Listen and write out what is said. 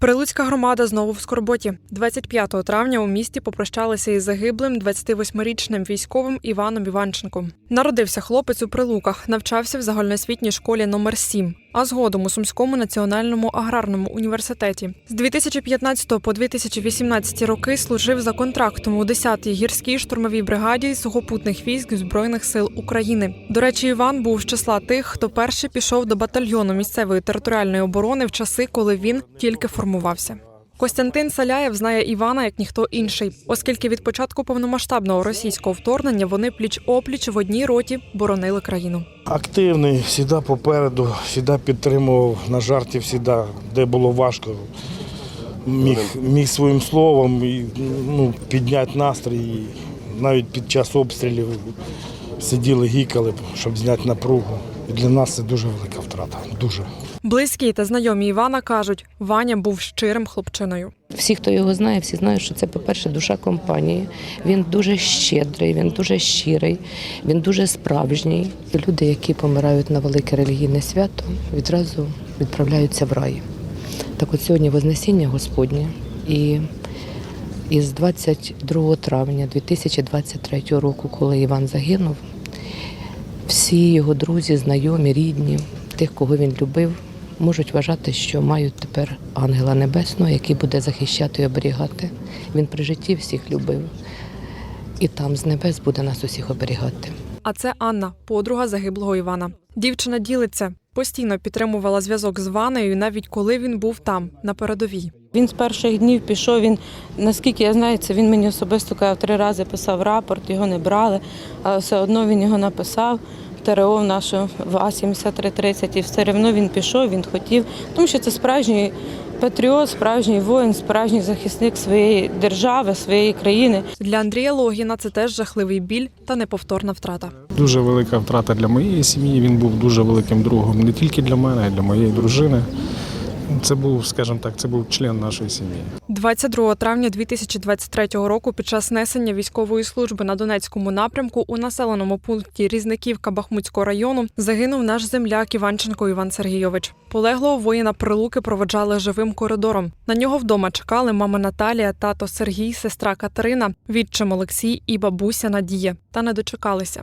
Прилуцька громада знову в скорботі. 25 травня у місті попрощалися із загиблим 28-річним військовим Іваном Іванченком. Народився хлопець у Прилуках, навчався в загальноосвітній школі номер 7 а згодом у Сумському національному аграрному університеті. З 2015 по 2018 роки служив за контрактом у 10-й гірській штурмовій бригаді сухопутних військ Збройних сил України. До речі, Іван був з числа тих, хто перший пішов до батальйону місцевої територіальної оборони в часи, коли він тільки формувався. Костянтин Саляєв знає Івана як ніхто інший, оскільки від початку повномасштабного російського вторгнення вони пліч опліч в одній роті боронили країну. Активний, завжди попереду, завжди підтримував на жарті, завжди, де було важко. Міг, міг своїм словом і, ну, підняти настрій. І навіть під час обстрілів сиділи, гікали, щоб зняти напругу. І для нас це дуже велика втрата. Дуже. Близькі та знайомі Івана кажуть, Ваня був щирим хлопчиною. Всі, хто його знає, всі знають, що це, по-перше, душа компанії. Він дуже щедрий, він дуже щирий, він дуже справжній. Люди, які помирають на велике релігійне свято, відразу відправляються в рай. Так от сьогодні Вознесіння Господнє і із 22 травня 2023 року, коли Іван загинув, всі його друзі, знайомі, рідні, тих, кого він любив, можуть вважати, що мають тепер ангела небесного, який буде захищати і оберігати. Він при житті всіх любив. І там з небес буде нас усіх оберігати. А це Анна, подруга загиблого Івана. Дівчина ділиться, постійно підтримувала зв'язок з Ванею, навіть коли він був там, на передовій. Він з перших днів пішов. Він наскільки я знаю, це він мені особисто казав, три рази писав рапорт, його не брали, але все одно він його написав. ТРО в нашу в А-7330 і все одно він пішов, він хотів, тому що це справжній патріот, справжній воїн, справжній захисник своєї держави, своєї країни. Для Андрія Логіна це теж жахливий біль та неповторна втрата. Дуже велика втрата для моєї сім'ї. Він був дуже великим другом не тільки для мене, а й для моєї дружини. Це був, скажімо так, це був член нашої сім'ї. 22 травня 2023 року під час несення військової служби на Донецькому напрямку у населеному пункті Різниківка Бахмутського району загинув наш земляк Іванченко Іван Сергійович. Полеглого воїна прилуки проводжали живим коридором. На нього вдома чекали мама Наталія, тато Сергій, сестра Катерина, відчим Олексій і бабуся Надія. Та не дочекалися.